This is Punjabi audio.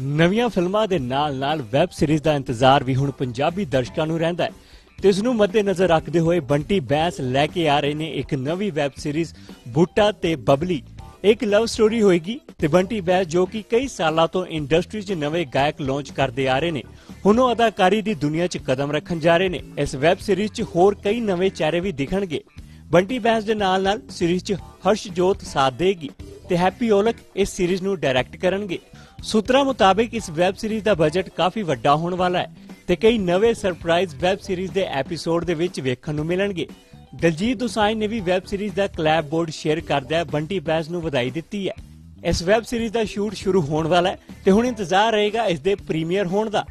ਨਵੀਆਂ ਫਿਲਮਾਂ ਦੇ ਨਾਲ-ਨਾਲ ਵੈਬ ਸੀਰੀਜ਼ ਦਾ ਇੰਤਜ਼ਾਰ ਵੀ ਹੁਣ ਪੰਜਾਬੀ ਦਰਸ਼ਕਾਂ ਨੂੰ ਰਹਿੰਦਾ ਹੈ। ਤੇ ਇਸ ਨੂੰ ਮੱਦੇਨਜ਼ਰ ਰੱਖਦੇ ਹੋਏ ਬੰਟੀ ਬੈਂਸ ਲੈ ਕੇ ਆ ਰਹੇ ਨੇ ਇੱਕ ਨਵੀਂ ਵੈਬ ਸੀਰੀਜ਼, ਬੂਟਾ ਤੇ ਬਬਲੀ। ਇੱਕ ਲਵ ਸਟੋਰੀ ਹੋਏਗੀ ਤੇ ਬੰਟੀ ਬੈਂਸ ਜੋ ਕਿ ਕਈ ਸਾਲਾਂ ਤੋਂ ਇੰਡਸਟਰੀ 'ਚ ਨਵੇਂ ਗਾਇਕ ਲਾਂਚ ਕਰਦੇ ਆ ਰਹੇ ਨੇ, ਹੁਣ ਉਹ ਅਦਾਕਾਰੀ ਦੀ ਦੁਨੀਆ 'ਚ ਕਦਮ ਰੱਖਣ ਜਾ ਰਹੇ ਨੇ। ਇਸ ਵੈਬ ਸੀਰੀਜ਼ 'ਚ ਹੋਰ ਕਈ ਨਵੇਂ ਚਿਹਰੇ ਵੀ ਦਿਖਣਗੇ। ਬੰਟੀ ਬੈਂਸ ਦੇ ਨਾਲ-ਨਾਲ ਸੀਰੀਜ਼ 'ਚ ਹਰਸ਼ਜੋਤ ਸਾਥ ਦੇਗੀ ਤੇ ਹੈਪੀ ਔਲਖ ਇਸ ਸੀਰੀਜ਼ ਨੂੰ ਡਾਇਰੈਕਟ ਕਰਨਗੇ। ਸੂਤਰਾਂ ਮੁਤਾਬਕ ਇਸ ਵੈਬ ਸੀਰੀਜ਼ ਦਾ ਬਜਟ ਕਾਫੀ ਵੱਡਾ ਹੋਣ ਵਾਲਾ ਹੈ ਤੇ ਕਈ ਨਵੇਂ ਸਰਪ੍ਰਾਈਜ਼ ਵੈਬ ਸੀਰੀਜ਼ ਦੇ ਐਪੀਸੋਡ ਦੇ ਵਿੱਚ ਵੇਖਣ ਨੂੰ ਮਿਲਣਗੇ। ਦਲਜੀਤ ਦੋਸਾਂਝ ਨੇ ਵੀ ਵੈਬ ਸੀਰੀਜ਼ ਦਾ ਕਲੈਬ ਬੋਰਡ ਸ਼ੇਅਰ ਕਰਦਿਆਂ ਬੰਟੀ ਬੈਂਸ ਨੂੰ ਵਧਾਈ ਦਿੱਤੀ ਹੈ। ਇਸ ਵੈਬ ਸੀਰੀਜ਼ ਦਾ ਸ਼ੂਟ ਸ਼ੁਰੂ ਹੋਣ ਵਾਲਾ ਹੈ ਤੇ ਹੁਣ ਇੰਤਜ਼ਾਰ ਰਹੇਗਾ ਇਸ ਦੇ ਪ੍ਰੀਮੀਅਰ ਹੋਣ ਦਾ।